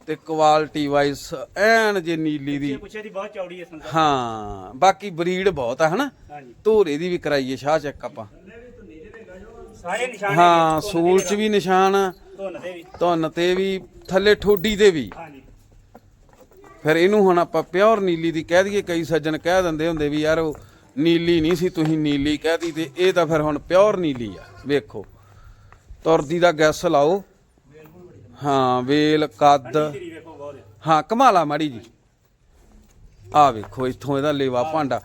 ਤੇ ਕੁਆਲਿਟੀ ਵਾਈਜ਼ ਐਨ ਜੇ ਨੀਲੀ ਦੀ। ਇਹ ਪੁੱਛੇ ਦੀ ਬਹੁਤ ਚੌੜੀ ਹੈ ਸੰਸੋ ਹਾਂ ਬਾਕੀ ਬਰੀਡ ਬਹੁਤ ਆ ਹਨਾ? ਹਾਂਜੀ। ਧੋਰੇ ਦੀ ਵੀ ਕਰਾਈਏ ਸ਼ਾਹ ਚੈੱਕ ਆਪਾਂ। ਸਾਰੇ ਨਿਸ਼ਾਨ ਹਾਂ ਸੂਲ ਚ ਵੀ ਨਿਸ਼ਾਨ ਆ ਧੁੰਨ ਦੇ ਵੀ। ਧੁੰਨ ਤੇ ਵੀ ਥੱਲੇ ਠੋਡੀ ਦੇ ਵੀ। ਹਾਂਜੀ। ਫਿਰ ਇਹਨੂੰ ਹੁਣ ਆਪਾਂ ਪਿਓਰ ਨੀਲੀ ਦੀ ਕਹਿ ਦਈਏ ਕਈ ਸੱਜਣ ਕਹਿ ਦਿੰਦੇ ਹੁੰਦੇ ਵੀ ਯਾਰ ਉਹ ਨੀਲੀ ਨਹੀਂ ਸੀ ਤੁਸੀਂ ਨੀਲੀ ਕਹਿਦੀ ਤੇ ਇਹ ਤਾਂ ਫਿਰ ਹੁਣ ਪਿਓਰ ਨੀਲੀ ਆ ਵੇਖੋ। ਤੁਰਦੀ ਦਾ ਗੈਸ ਲਾਓ। ਹਾਂ ਵੇਲ ਕੱਦ। ਹੈ। ਕਮਾਲਾ ਮਾੜੀ ਜੀ ਆ ਵੇਖੋ ਇੱਥੋਂ ਇਹਦਾ ਲੇਵਾ ਭਾਂਡਾ।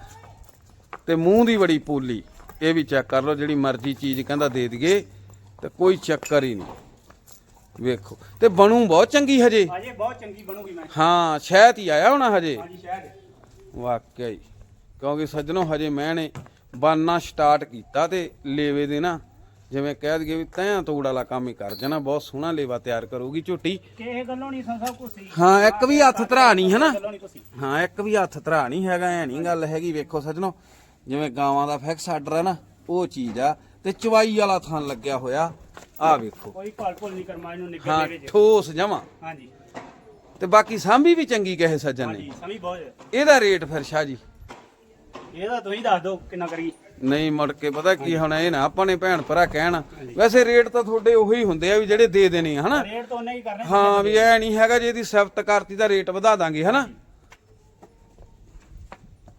ਤੇ ਮੂੰਹ ਦੀ ਬੜੀ ਪੂਲੀ। ਇਹ ਵੀ ਚੈੱਕ ਕਰ ਲਓ ਜਿਹੜੀ ਮਰਜ਼ੀ ਚੀਜ਼ ਕਹਿੰਦਾ ਦੇ ਦਈਏ ਤੇ ਕੋਈ ਚੱਕਰ ਹੀ ਨਹੀਂ। ਵੇਖੋ। ਤੇ ਬਣੂ ਬਹੁਤ ਚੰਗੀ ਹਜੇ। ਅਜੇ ਬਹੁਤ ਚੰਗੀ ਬਣੂਗੀ ਮੈਂ। ਹਾਂ ਸ਼ਾਇਦ ਹੀ ਆਇਆ ਹੋਣਾ ਹਜੇ। ਵਾਕਿਆ ਹੀ। ਕਿਉਂਕਿ ਸੱਜਣੋ ਹਜੇ ਮੈਂ ਨੇ ਬਾਨਾ ਸਟਾਰਟ ਕੀਤਾ ਤੇ ਲੇਵੇ ਦੇ ਨਾ ਜਿਵੇਂ ਕਹਿ ਦਈਏ ਵੀ ਤੈਂ ਤੋੜ ਵਾਲਾ ਕੰਮ ਹੀ ਕਰ ਜਾਣਾ ਬਹੁਤ ਸੋਹਣਾ ਲੇਵਾ ਤਿਆਰ ਕਰੂਗੀ ਝੋਟੀ। ਕਿਸੇ ਗੱਲੋਂ ਨਹੀਂ ਸੰਸਾ ਕੁਸੀ ਹਾਂ ਇੱਕ ਵੀ ਹੱਥ ਧਰਾ ਨਹੀਂ ਹਨਾ? ਹਾਂ ਇੱਕ ਵੀ ਹੱਥ ਧਰਾ ਨਹੀਂ ਹੈਗਾ ਐ ਨਹੀਂ ਗੱਲ ਹੈਗੀ ਵੇਖੋ ਸੱਜਣੋ। ਜਿਵੇਂ ਗਾਵਾਂ ਦਾ ਫਿਕਸ ਆਰਡਰ ਹੈ ਨਾ ਉਹ ਚੀਜ਼ ਆ। ਤੇ ਚਵਾਈ ਵਾਲਾ ਥਾਂ ਲੱਗਿਆ ਹੋਇਆ ਆ ਵੇਖੋ। ਕੋਈ ਭਾਲ ਭੁੱਲ ਨਹੀਂ ਕਰਮਾ ਇਹਨੂੰ ਨਿਕਲ ਦੇ ਵਿੱਚ ਠੋਸ ਜਮਾ। ਹਾਂਜੀ। ਤੇ ਬਾਕੀ ਸਾਂਭੀ ਵੀ ਚੰਗੀ ਕਹੇ ਸੱਜਣ ਨੇ। ਹਾਂਜੀ ਸਮੀ ਬਹੁਤ। ਇਹਦਾ ਰੇਟ ਫਿਰ ਸ਼ਾਹ ਜੀ? ਇਹਦਾ ਤੁਸੀਂ ਦੱਸ ਦਿਓ ਕਿੰਨਾ ਕਰੀ ਨਹੀਂ ਮੁੜ ਕੇ ਪਤਾ ਕੀ ਹੁਣ ਇਹ ਨਾ ਆਪਾਂ ਨੇ ਭੈਣ ਭਰਾ ਕਹਿਣ। ਵੈਸੇ ਰੇਟ ਤਾਂ ਤੁਹਾਡੇ ਉਹੀ ਹੁੰਦੇ ਆ ਵੀ ਜਿਹੜੇ ਦੇ ਦੇਣੇ ਆ ਹਨਾ? ਰੇਟ ਤਾਂ ਉਹਨੇ ਹੀ ਕਰਨਾ ਹਾਂ ਵੀ ਐ ਨਹੀਂ ਹੈਗਾ ਜੇ ਇਹਦੀ ਸਿਫਤ ਕਰਤੀ ਤਾਂ ਰੇਟ ਵਧਾ ਦਾਂਗੇ ਹਨਾ?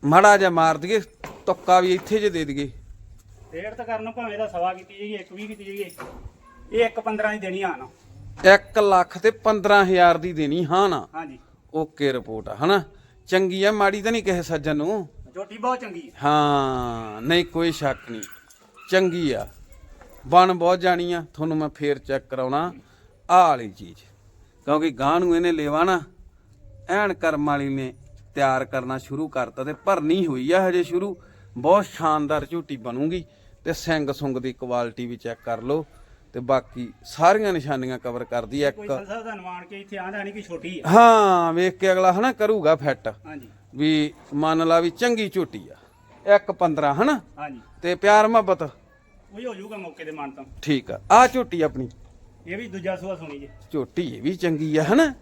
ਮਾੜਾ ਜਿਹਾ ਮਾਰ ਦਈਏ ਤੁੱਕਾ ਵੀ ਇੱਥੇ ਜੇ ਦੇ ਦਈਏ। ਰੇਟ ਤਾਂ ਕਰਨ ਭਾਵੇਂ ਇਹਦਾ ਸਵਾ ਕੀਤੀ ਜਾਈਏ ਇੱਕ ਵੀ ਕੀਤੀ ਜਾਈਏ। ਇਹ ਇੱਕ 15 ਦੀ ਦੇਣੀ ਆ ਨਾ। 1 ਲੱਖ ਤੇ 15000 ਦੀ ਦੇਣੀ ਹਾਂ ਨਾ। ਹਾਂਜੀ। ਓਕੇ ਰਿਪੋਰਟ ਆ ਹਨਾ? ਚੰਗੀ ਆ ਮਾੜੀ ਤਾਂ ਨਹੀਂ ਕਿਸੇ ਸੱਜਣ ਨੂੰ। ਝੋਟੀ ਬਹੁਤ ਚੰਗੀ ਹੈ। ਹਾਂ ਨਹੀਂ ਕੋਈ ਸ਼ੱਕ ਨਹੀਂ। ਚੰਗੀ ਆ। ਬਣ ਬਹੁਤ ਜਾਣੀ ਆ ਤੁਹਾਨੂੰ ਮੈਂ ਫੇਰ ਚੈੱਕ ਕਰਾਉਣਾ। ਆਹ ਵਾਲੀ ਚੀਜ਼ ਕਿਉਂਕਿ ਗਾਂ ਨੂੰ ਇਹਨੇ ਲੈਵਾ ਨਾ ਐਨ ਕਰਮ ਵਾਲੀ ਨੇ ਤਿਆਰ ਕਰਨਾ ਸ਼ੁਰੂ ਕਰਤਾ ਤੇ ਭਰਨੀ ਹੋਈ ਆ ਹਜੇ ਸ਼ੁਰੂ। ਬਹੁਤ ਸ਼ਾਨਦਾਰ ਝੂਟੀ ਬਣੂਗੀ ਤੇ ਸਿੰਗ ਸੁੰਗ ਦੀ ਕੁਆਲਿਟੀ ਵੀ ਚੈੱਕ ਕਰ ਲਓ ਤੇ ਬਾਕੀ ਸਾਰੀਆਂ ਨਿਸ਼ਾਨੀਆਂ ਕਵਰ ਕਰਦੀ ਕੋਈ ਇੱਕ। ਸੰਸਾ ਦਾ ਕੇ ਇੱਥੇ ਆਂਦਾ ਨਹੀਂ ਕਿ ਛੋਟੀ ਹੈ ਹਾਂ ਵੇਖ ਕੇ ਅਗਲਾ ਹਨਾ ਕਰੂਗਾ ਫਿੱਟ। ਹਾਂਜੀ। ਵੀ ਮੰਨ ਲਾ ਵੀ ਚੰਗੀ ਝੋਟੀ ਆ। ਇੱਕ 15 ਹਨਾ? ਹਾਂਜੀ। ਤੇ ਪਿਆਰ ਮੁਹੱਬਤ। ਉਹੀ ਹੋ ਜਾਊਗਾ ਮੌਕੇ ਦੇ ਮਨ ਤੋਂ। ਠੀਕ ਆ। ਆ ਝੋਟੀ ਆਪਣੀ। ਇਹ ਵੀ ਦੂਜਾ ਸੂਆ ਸੁਣੀ ਜੇ। ਝੋਟੀ ਇਹ ਵੀ ਚੰਗੀ ਆ ਹਨਾ?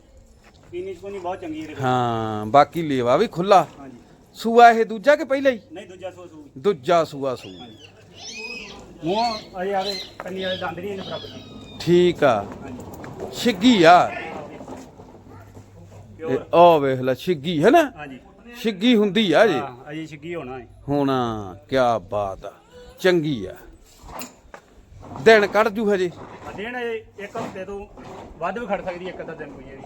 ਪੀਣੀ ਕੋਨੀ ਬਹੁਤ ਚੰਗੀ ਹੈ ਹਾਂ ਬਾਕੀ ਲੇਵਾ ਵੀ ਖੁੱਲਾ ਹਾਂਜੀ। ਸੂਆ ਇਹ ਦੂਜਾ ਕਿ ਪਹਿਲਾ ਹੀ? ਨਹੀਂ ਦੂਜਾ ਸੂਆ ਸੂ ਦੂਜਾ ਸੂਆ ਸੂ ਮੂੰਹ ਅਜੇ ਆਵੇ ਕੰਨੀ ਵਾਲੇ ਦੰਦ ਨਹੀਂ ਇਹਨੇ ਬਰਾਬਰ ਠੀਕ ਆ। ਛਿੱਗੀ ਆ। ਆ ਵੇਖ ਲੈ ਛਿੱਗੀ ਹੈ ਨਾ ਹਾਂਜੀ। ਛਿੱਗੀ ਹੁੰਦੀ ਆ ਜੀ। ਹਾਂ ਅਜੇ ਛਿੱਗੀ ਹੋਣਾ ਹੈ। ਹੋਣਾ ਕੀ ਬਾਤ ਆ ਚੰਗੀ ਆ। ਦਿਨ ਕੱਢ ਜੂ ਹਜੇ। ਦੇਣ ਇੱਕ ਹਫ਼ਤੇ ਤੋਂ ਵੱਧ ਵੀ ਖੜ ਸਕਦੀ ਹੈ ਇੱਕ ਅੱਧਾ ਦਿਨ ਕੋਈ ਇਹ ਵੀ।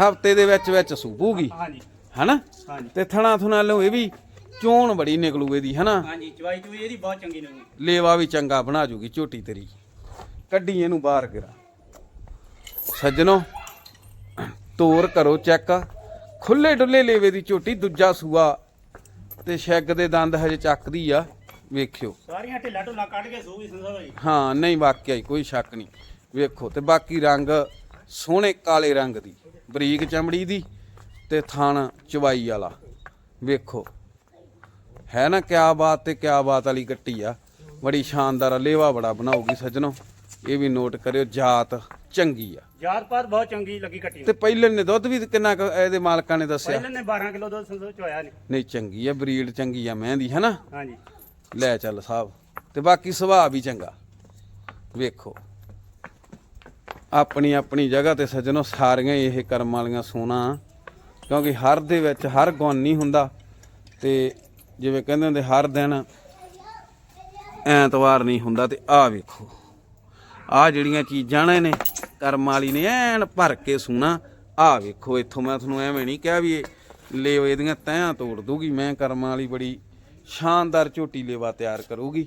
ਹਫ਼ਤੇ ਦੇ ਵਿੱਚ ਵਿੱਚ ਸੂਪੂਗੀ। ਹਾਂਜੀ। ਹਨਾ? ਹਾਂਜੀ। ਤੇ ਥਣਾ ਥੁਣਾ ਲਓ ਇਹ ਵੀ ਚੋਣ ਬੜੀ ਨਿਕਲੂ ਇਹਦੀ ਹਨਾ? ਹਾਂਜੀ ਚਵਾਈ ਚੂਈ ਇਹਦੀ ਬਹੁਤ ਚੰਗੀ ਨੇ ਲੇਵਾ ਵੀ ਚੰਗਾ ਬਣਾ ਜੂਗੀ ਝੋਟੀ ਤੇਰੀ। ਕੱਢੀ ਇਹਨੂੰ ਬਾਹਰ ਗਿਰਾ ਸੱਜਣੋ ਤੋਰ ਕਰੋ ਚੈੱਕ। ਖੁੱਲੇ ਡੁੱਲੇ ਲੇਵੇ ਦੀ ਝੋਟੀ ਦੂਜਾ ਸੂਆ ਤੇ ਸ਼ੈਗ ਦੇ ਦੰਦ ਹਜੇ ਚੱਕਦੀ ਆ ਵੇਖਿਓ। ਸਾਰੀਆਂ ਢਿੱਲਾ ਢੁੱਲਾ ਕੱਢ ਕੇ ਸੂ ਵੀ ਸੰਸਾ ਭਾਈ ਹਾਂ ਨਹੀਂ ਵਾਕਿਆ ਹੀ ਕੋਈ ਸ਼ੱਕ ਨਹੀਂ। ਵੇਖੋ ਤੇ ਬਾਕੀ ਰੰਗ ਸੋਹਣੇ ਕਾਲੇ ਰੰਗ ਦੀ ਬਰੀਕ ਚਮੜੀ ਦੀ ਤੇ ਥਣ ਚਵਾਈ ਵਾਲਾ। ਵੇਖੋ ਹੈ ਨਾ ਕਿਆ ਬਾਤ ਤੇ ਕਿਆ ਬਾਤ ਵਾਲੀ ਗੱਟੀ ਆ। ਬੜੀ ਸ਼ਾਨਦਾਰ ਲੇਵਾ ਬੜਾ ਬਣਾਉਗੀ ਸੱਜਣੋ। ਇਹ ਵੀ ਨੋਟ ਕਰਿਓ ਜਾਤ ਚੰਗੀ ਆ। ਜਾਤ ਪਾਤ ਬਹੁਤ ਚੰਗੀ ਲੱਗੀ ਕੱਟੀ। ਤੇ ਪਹਿਲੇ ਨੇ ਦੁੱਧ ਵੀ ਕਿੰਨਾ ਕੁ ਇਹਦੇ ਮਾਲਕਾਂ ਨੇ ਦੱਸਿਆ? ਪਹਿਲਾਂ ਨੇ 12 ਕਿਲੋ ਦੁੱਧ ਸੰਸਾ ਚੋਇਆ ਨੇ। ਨਹੀਂ ਚੰਗੀ ਆ ਬਰੀਡ ਚੰਗੀ ਆ ਮਹਿੰਦੀ ਹੈ ਨਾ ਹਾਂਜੀ। ਲੈ ਚੱਲ ਸਾਹਿਬ ਤੇ ਬਾਕੀ ਸੁਭਾਅ ਵੀ ਚੰਗਾ। ਵੇਖੋ। ਆਪਣੀ ਆਪਣੀ ਜਗ੍ਹਾ ਤੇ ਸੱਜਣੋ ਸਾਰੀਆਂ ਇਹ ਕਰਮ ਵਾਲੀਆਂ ਸੋਨਾ ਕਿਉਂਕਿ ਹਰ ਦੇ ਵਿੱਚ ਹਰ ਗੁਣ ਨਹੀਂ ਹੁੰਦਾ। ਤੇ ਜਿਵੇਂ ਕਹਿੰਦੇ ਹੁੰਦੇ ਹਰ ਦਿਨ ਐਤਵਾਰ ਨਹੀਂ ਹੁੰਦਾ। ਤੇ ਆਹ ਵੇਖੋ। ਆਹ ਜਿਹੜੀਆਂ ਚੀਜ਼ਾਂ ਨੇ ਇਹਨੇ ਕਰਮ ਵਾਲੀ ਨੇ ਐਨ ਭਰ ਕੇ ਸੂਣਾ। ਆ ਵੇਖੋ ਇੱਥੋਂ ਮੈਂ ਤੁਹਾਨੂੰ ਐਵੇਂ ਨਹੀਂ ਕਿਹਾ ਵੀ ਇਹ ਲੇਵ ਇਹਦੀਆਂ ਤੈਆਂ ਤੋੜ ਦੂਗੀ। ਮੈਂ ਕਰਮ ਵਾਲੀ ਬੜੀ ਸ਼ਾਨਦਾਰ ਝੋਟੀ ਲੇਵਾ ਤਿਆਰ ਕਰੂਗੀ।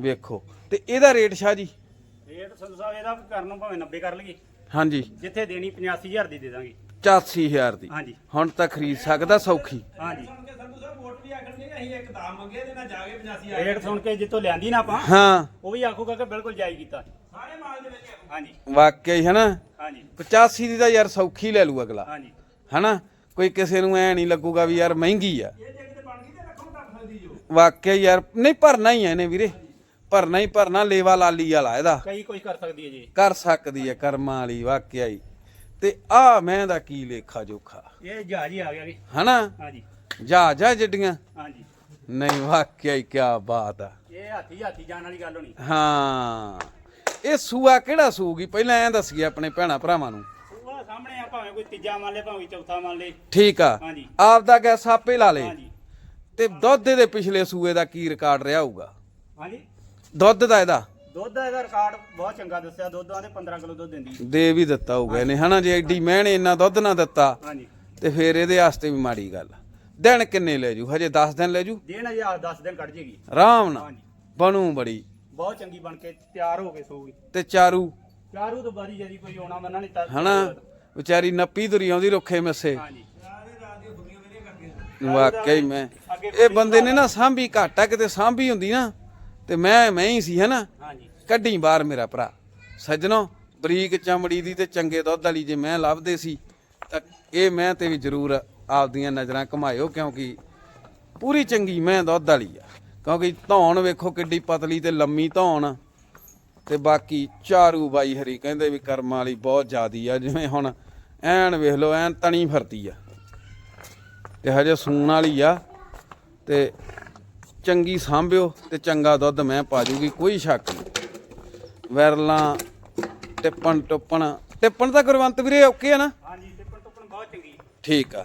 ਵੇਖੋ ਤੇ ਇਹਦਾ ਰੇਟ ਸ਼ਾਹ ਜੀ? ਰੇਟ ਸੰਧੂ ਸਾਹਿਬ ਇਹਦਾ ਕਰਨ ਨੂੰ ਭਾਵੇਂ 90 ਕਰ ਲਈਏ। ਹਾਂਜੀ। ਜਿੱਥੇ ਦੇਣੀ 85000 ਦੀ ਦੇ ਦਾਂਗੇ। 84000 ਦੀ। ਹਾਂਜੀ। ਹੁਣ ਤਾਂ ਖਰੀਦ ਸਕਦਾ ਸੌਖੀ। ਹਾਂਜੀ ਸੰਧੂ ਸਾਹਿਬ ਵੋਟ ਵੀ ਆਖਣਗੇ ਕਿ ਅਸੀਂ ਇੱਕ ਦਾਮ ਮੰਗੇ ਤੇ ਨਾ ਜਾ ਕੇ 85 ਆਏ ਰੇਟ ਸੁਣ ਕੇ ਜਿੱਤੋਂ ਲਿਆਂਦੀ ਨਾ ਆਪਾਂ ਹਾਂ। ਉਹ ਵੀ ਆਖੂਗਾ ਕਿ ਬਿਲਕੁਲ ਜਾਇਜ਼ ਕੀਤਾ। ਸਾਰੇ ਮਾਲ ਦੇ ਵਿੱਚ ਹਾਂਜੀ। ਵਾਕਿਆ ਹੀ ਹਨਾ? ਹਾਂਜੀ। 85 ਦੀ ਤਾਂ ਯਾਰ ਸੌਖੀ ਲੈ ਲੂ ਅਗਲਾ। ਹਾਂਜੀ। ਹਨਾ? ਕੋਈ ਕਿਸੇ ਨੂੰ ਐ ਨਹੀਂ ਲੱਗੂਗਾ ਵੀ ਯਾਰ ਮਹਿੰਗੀ ਆ। ਇਹ ਜੇ ਕਿਤੇ ਬਣ ਗਈ ਤੇ ਰੱਖੋ ਟੱਪ ਸਕਦੀ ਜੋ। ਵਾਕਿਆ ਹੀ ਯਾਰ ਨਹੀਂ ਭਰਨਾ ਹੀ ਐ ਇਹਨੇ ਵੀਰੇ। ਭਰਨਾ ਹੀ ਭਰਨਾ ਲੇਵਾ ਲਾਲੀ ਵਾਲਾ ਇਹਦਾ। ਕਈ ਕੁਝ ਕਰ ਸਕਦੀ ਹੈ ਜੀ। ਕਰ ਸਕਦੀ ਐ ਕਰਮਾਂ ਵਾਲੀ ਵਾਕਿਆ ਹੀ। ਤੇ ਆ ਮੈਂ ਦਾ ਕੀ ਲੇਖਾ ਜੋਖਾ। ਇਹ ਜਹਾਜ਼ ਹੀ ਆ ਗਿਆ ਜੀ। ਹਨਾ? ਹਾਂਜੀ। ਜਾ ਜਾ ਜੱਡੀਆਂ। ਹਾਂਜੀ। ਨਹੀਂ ਵਾਕਿਆ ਹੀ ਕੀ ਬਾਤ ਆ। ਇਹ ਹਾਥੀ ਹਾਥੀ ਜਾਣ ਵਾਲੀ ਗੱਲ ਹੋਣੀ। ਹਾਂ। ਇਹ ਸੂਆ ਕਿਹੜਾ ਸੂਗੀ? ਪਹਿਲਾਂ ਐਂ ਦੱਸੀਏ ਆਪਣੇ ਭੈਣਾ ਭਰਾਵਾਂ ਨੂੰ। ਉਹ ਸਾਹਮਣੇ ਆ ਭਾਵੇਂ ਕੋਈ ਤੀਜਾ ਮੰਨ ਲੇ ਭਾਵੇਂ ਚੌਥਾ ਮੰਨ ਲੇ। ਠੀਕ ਆ। ਹਾਂਜੀ। ਆਪ ਦਾ ਗੈਸ ਆਪੇ ਲਾ ਲੇ। ਹਾਂਜੀ। ਤੇ ਦੁੱਧ ਦੇ ਪਿਛਲੇ ਸੂਏ ਦਾ ਕੀ ਰਿਕਾਰਡ ਰਿਹਾ ਹੋਊਗਾ? ਹਾਂਜੀ। ਦੁੱਧ ਦਾ ਇਹਦਾ? ਦੁੱਧ ਦਾ ਇਹਦਾ ਰਿਕਾਰਡ ਬਹੁਤ ਚੰਗਾ ਦੱਸਿਆ। ਦੁੱਧ ਆਂਦੇ 15 ਕਿਲੋ ਦੁੱਧ ਦਿੰਦੀ। ਦੇ ਵੀ ਦਿੱਤਾ ਹੋਊਗਾ ਇਹਨੇ ਹਨਾ? ਜੇ ਐਡੀ ਮਿਹਣੇ ਇੰਨਾ ਦੁੱਧ ਨਾ ਦਿੱਤਾ ਹਾਂਜੀ। ਤੇ ਫੇਰ ਇਹਦੇ ਵਾਸਤੇ ਵੀ ਮਾੜੀ ਗੱਲ ਆ। ਦਿਨ ਕਿੰਨੇ ਲੈ ਜੂ? ਹਜੇ 10 ਦਿਨ ਲੈ ਜੂ? ਦੇਣ ਅਜੇ ਆ 10 ਦਿਨ ਕੱਢ ਜੇਗੀ। ਆਰਾਮ ਨਾਲ। ਹਾਂਜੀ। ਬਣੂ ਬੜੀ। ਬਹੁਤ ਚੰਗੀ ਬਣ ਕੇ ਤਿਆਰ ਹੋ ਕੇ ਸੋਊਗੀ ਤੇ ਚਾਰੂ। ਚਾਰੂ ਤੋਂ ਬਾਰੀ ਜਦੀ ਕੋਈ ਆਉਣਾ ਮੰਨਾ ਨਹੀਂ ਤਾਂ ਹਨਾ? ਵਿਚਾਰੀ ਨੱਪੀ ਤੁਰੀ ਆਉਂਦੀ ਰੁੱਖੇ ਮਿੱਸੇ। ਹਾਂਜੀ। ਵਾਕਈ ਮੈਂ ਇਹ ਬੰਦੇ ਨੇ ਨਾ ਸਾਂਭੀ ਘੱਟ ਆ ਕਿਤੇ ਸਾਂਭੀ ਹੁੰਦੀ ਨਾ ਤੇ ਮੈਂ ਮੈਂ ਹੀ ਸੀ ਹਨਾ? ਹਾਂਜੀ। ਕੱਢੀ ਬਾਹਰ ਮੇਰਾ ਭਰਾ। ਸੱਜਣੋ ਬਰੀਕ ਚਮੜੀ ਦੀ ਤੇ ਚੰਗੇ ਦੁੱਧ ਵਾਲੀ ਜੇ ਮੈਂ ਲੱਭਦੇ ਸੀ ਤਾਂ ਇਹ ਮੈਂ ਤੇ ਵੀ ਜ਼ਰੂਰ ਆਪਦੀਆਂ ਨਜ਼ਰਾਂ ਘਮਾਇਓ ਕਿਉਂਕਿ ਪੂਰੀ ਚੰਗੀ ਮੈਂ ਦੁੱਧ ਵਾਲੀ ਆ। ਕਿਉਂਕਿ ਧੌਣ ਵੇਖੋ ਕਿੱਡੀ ਪਤਲੀ ਤੇ ਲੰਮੀ ਧੌਣ ਤੇ ਬਾਕੀ ਚਾਰੂ ਬਾਈ ਹਰੀ ਕਹਿੰਦੇ ਵੀ ਕਰਮਾਂ ਵਾਲੀ ਬਹੁਤ ਜ਼ਿਆਦੀ ਆ ਜਿਵੇਂ ਹੁਣ ਐਨ ਵੇਖ ਲਓ ਐਨ ਤਣੀ ਫਰਤੀ ਆ। ਤੇ ਹਜੇ ਸੂਣ ਵਾਲੀ ਆ ਤੇ ਚੰਗੀ ਸਾਂਭਿਓ ਤੇ ਚੰਗਾ ਦੁੱਧ ਮੈਂ ਪਾ ਜੂਗੀ ਕੋਈ ਸ਼ੱਕ ਨਹੀਂ। ਵੈਰਲਾਂ ਟਿੱਪਣ ਟੁੱਪਣ ਟਿੱਪਣ ਤਾਂ ਗੁਰਵੰਤ ਵੀਰੇ ਓਕੇ ਆ ਨਾ? ਹਾਂਜੀ ਟਿੱਪਣ ਟੁੱਪਣ ਬਹੁਤ ਚੰਗੀ। ਠੀਕ ਆ।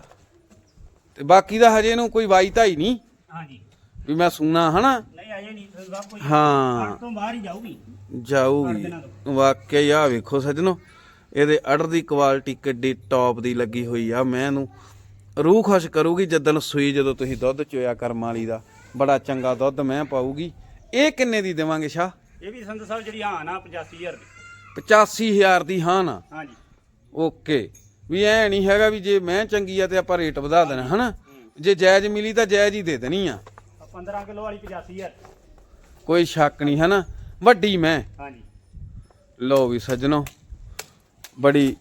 ਤੇ ਬਾਕੀ ਦਾ ਹਜੇ ਇਹਨੂੰ ਕੋਈ ਵਾਈ ਧਾਈ ਨਹੀਂ ਹਾਂਜੀ। ਵੀ ਮੈਂ ਸੂਣਾ ਹਨਾ? ਨਹੀਂ ਅਜੇ ਨਹੀਂ ਸਭ ਕੁਝ ਹਾਂ। ਤੋਂ ਬਾਹਰ ਹੀ ਜਾਊਗੀ। ਜਾਊਗੀ। ਵਾਕਿਆ ਹੀ ਆ ਵੇਖੋ ਸੱਜਣੋ ਇਹਦੇ ਅੜਰ ਦੀ ਕੁਆਲਿਟੀ ਕਿੱਡੀ ਟੌਪ ਦੀ ਲੱਗੀ ਹੋਈ ਆ ਮੈਂ ਇਹਨੂੰ ਰੂਹ ਖੁਸ਼ ਕਰੂਗੀ ਜਦੋਂ ਸੂਈ ਜਦੋਂ ਤੁਸੀਂ ਦੁੱਧ ਚੋਇਆ ਕਰਮ ਵਾਲੀ ਦਾ। ਬੜਾ ਚੰਗਾ ਦੁੱਧ ਮੈਂ ਪਾਊਗੀ। ਇਹ ਕਿੰਨੇ ਦੀ ਦੇਵਾਂਗੇ ਸ਼ਾ ਇਹ ਵੀ ਸੰਤ ਸਾਹਿਬ ਜਿਹੜੀ ਹਾਂ ਨਾ 85000 ਦੀ। 85000 ਦੀ ਹਾਂ ਨਾ? ਹਾਂਜੀ। ਓਕੇ। ਵੀ ਐ ਨਹੀਂ ਹੈਗਾ ਵੀ ਜੇ ਮੈਂ ਚੰਗੀ ਆ ਤੇ ਆਪਾਂ ਰੇਟ ਵਧਾ ਦੇਣਾ ਹਨਾ? ਜੇ ਜਾਇਜ਼ ਮਿਲੀ ਤਾਂ ਜਾਇਜ਼ ਹੀ ਦੇ ਦੇਣੀ ਆ। ਆਹ 15 ਕਿਲੋ ਵਾਲੀ 85000 ਕੋਈ ਸ਼ੱਕ ਨਹੀਂ ਹਨਾ? ਵੱਡੀ ਮੈਂ। ਹਾਂਜੀ। ਲੋ ਵੀ ਸੱਜਣੋ ਬੜੀ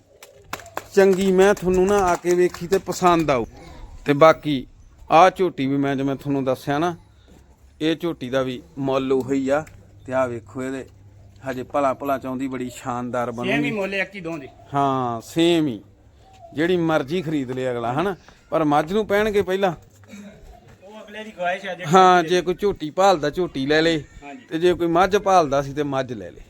ਚੰਗੀ ਮੈਂ ਤੁਹਾਨੂੰ ਨਾ ਆ ਕੇ ਵੇਖੀ ਤੇ ਪਸੰਦ ਆਊ। ਤੇ ਬਾਕੀ ਆਹ ਝੋਟੀ ਵੀ ਮੈਂ ਜਿਵੇਂ ਤੁਹਾਨੂੰ ਦੱਸਿਆ ਨਾ ਇਹ ਝੋਟੀ ਦਾ ਵੀ ਮੁੱਲ ਉਹੀ ਆ। ਤੇ ਆਹ ਵੇਖੋ ਇਹਦੇ ਹਜੇ ਭਲਾ ਭਲਾ ਚਾਹੁੰਦੀ ਬੜੀ ਸ਼ਾਨਦਾਰ ਇਹ ਵੀ ਬਣੂਗੀ। ਮੁੱਲ ਇੱਕ ਹੀ ਦੋ ਦੇ। ਹਾਂ ਸੇਮ ਹੀ। ਜਿਹੜੀ ਮਰਜ਼ੀ ਖਰੀਦ ਲੇ ਅਗਲਾ, ਹਨਾ? ਪਰ ਮੱਝ ਨੂੰ ਪਹਿਣਗੇ ਪਹਿਲਾਂ। ਉਹ ਅਗਲੇ ਦੀ ਖਵਾਇਸ਼ ਹੈ ਹਾਂ ਜੇ ਕੋਈ ਝੋਟੀ ਭਾਲਦਾ, ਝੋਟੀ ਲੈ ਲੇ, ਤੇ ਜੇ ਕੋਈ ਮੱਝ ਭਾਲਦਾ ਸੀ ਤੇ ਮੱਝ ਲੈ ਲੇ।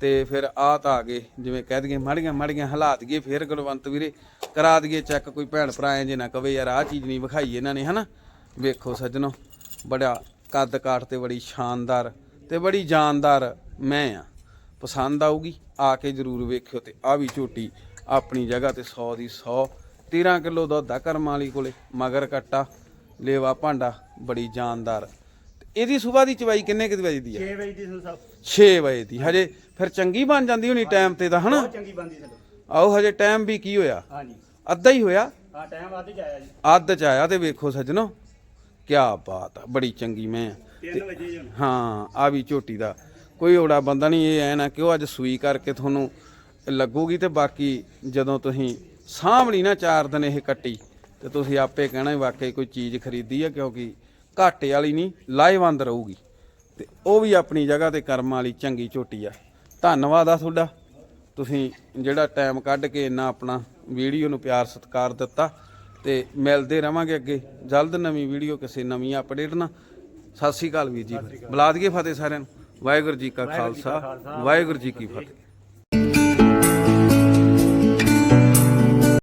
ਤੇ ਫਿਰ ਆ ਤਾਂ ਆ ਗਏ, ਜਿਵੇਂ ਕਹਿ ਦਈਏ, ਮਾੜੀਆਂ ਮਾੜੀਆਂ ਹਾਲਾਤ ਗਏ, ਫਿਰ ਗੁਣਵੰਤ ਵੀਰੇ, ਕਰਾ ਦਈਏ ਚੈੱਕ ਕੋਈ ਭੈਣ ਭਰਾ ਐ ਜੇ ਨਾ ਕਵੇ, ਯਾਰ ਆਹ ਚੀਜ਼ ਨਹੀਂ ਵਿਖਾਈ ਇਹਨਾਂ ਨੇ, ਹਨਾ? ਵੇਖੋ ਸੱਜਣੋ, ਬੜਾ ਕੱਦ ਕਾਠ ਤੇ ਬੜੀ ਸ਼ਾਨਦਾਰ ਤੇ ਬੜੀ ਜਾਨਦਾਰ ਮੈਂ ਆ। ਪਸੰਦ ਆਊਗੀ, ਆ ਕੇ ਜਰੂਰ ਵੇਖਿਓ ਤੇ ਆ ਵੀ ਝੋਟੀ ਆਪਣੀ ਜਗ੍ਹਾ ਤੇ 100 ਦੀ 100 13 ਕਿਲੋ ਦੁੱਧ ਆ ਕਰਮ ਵਾਲੀ ਕੋਲੇ ਮਗਰ ਕੱਟਾ ਲੇਵਾ ਭਾਂਡਾ ਬੜੀ ਜਾਨਦਾਰ। ਇਹਦੀ ਸਵੇਰ ਦੀ ਚਵਾਈ ਕਿੰਨੇ ਕੁ ਵਜੇ ਦੀ ਆ? 6 ਵਜੇ ਦੀ ਸਾਹਿਬ 6 ਵਜੇ ਦੀ ਹਜੇ ਫਿਰ ਚੰਗੀ ਬਣ ਜਾਂਦੀ ਹੋਣੀ ਟਾਈਮ ਤੇ ਤਾਂ ਹਨਾ? ਚੰਗੀ ਬੰਦੀ ਸੰਤ ਆਓ ਹਜੇ ਟਾਈਮ ਵੀ ਕੀ ਹੋਇਆ? ਹਾਂਜੀ। ਅੱਧਾ ਹੀ ਹੋਇਆ? ਆ ਟਾਈਮ ਵੱਧ ਜਾਇਆ ਜੀ। ਅੱਧ ਚ ਆਇਆ ਤੇ ਵੇਖੋ ਸੱਜਣੋ ਕੀ ਬਾਤ ਆ ਬੜੀ ਚੰਗੀ ਮੈਂ। 3 ਵਜੇ ਹਾਂ ਆ ਵੀ ਝੋਟੀ ਦਾ। ਕੋਈ ਓੜਾ ਬੰਦਾ ਨਹੀਂ ਇਹ ਐ ਨਾ ਕਿ ਉਹ ਅੱਜ ਸੂਈ ਕਰਕੇ ਤੁਹਾਨੂੰ ਲੱਗੂਗੀ ਤੇ ਬਾਕੀ ਜਦੋਂ ਤੁਸੀਂ ਸਾਂਭਲੀ ਨਾ ਚਾਰ ਦਿਨ ਇਹ ਕੱਟੀ, ਤੇ ਤੁਸੀਂ ਆਪੇ ਕਹਿਣਾ ਵਾਕਈ ਕੋਈ ਚੀਜ਼ ਖਰੀਦੀ ਆ, ਕਿਉਂਕਿ ਘਾਟੇ ਵਾਲੀ ਨਹੀਂ, ਲਾਹੇਵੰਦ ਰਹੂਗੀ। ਤੇ ਉਹ ਵੀ ਆਪਣੀ ਜਗ੍ਹਾ ਤੇ ਕਰਮ ਵਾਲੀ ਚੰਗੀ ਝੋਟੀ ਆ। ਧੰਨਵਾਦ ਆ ਤੁਹਾਡਾ। ਤੁਸੀਂ ਜਿਹੜਾ ਟਾਈਮ ਕੱਢ ਕੇ ਇੰਨਾ ਆਪਣਾ ਵੀਡੀਓ ਨੂੰ ਪਿਆਰ ਸਤਿਕਾਰ ਦਿੱਤਾ, ਤੇ ਮਿਲਦੇ ਰਵਾਂਗੇ ਅੱਗੇ। ਜਲਦ ਨਵੀਂ ਵੀਡੀਓ ਕਿਸੇ ਨਵੀਂ ਅਪਡੇਟ ਨਾਲ। ਸਤਿ ਸ੍ਰੀ ਅਕਾਲ ਵੀਰ ਜੀ। ਬੁਲਾ ਦਈਏ ਫਤਿਹ ਸਾਰਿਆਂ ਨੂੰ। ਵਾਹਿਗੁਰੂ ਜੀ ਕਾ ਖਾਲਸਾ। ਵਾਹਿਗੁਰੂ ਜੀ ਕੀ ਫਤਿਹ।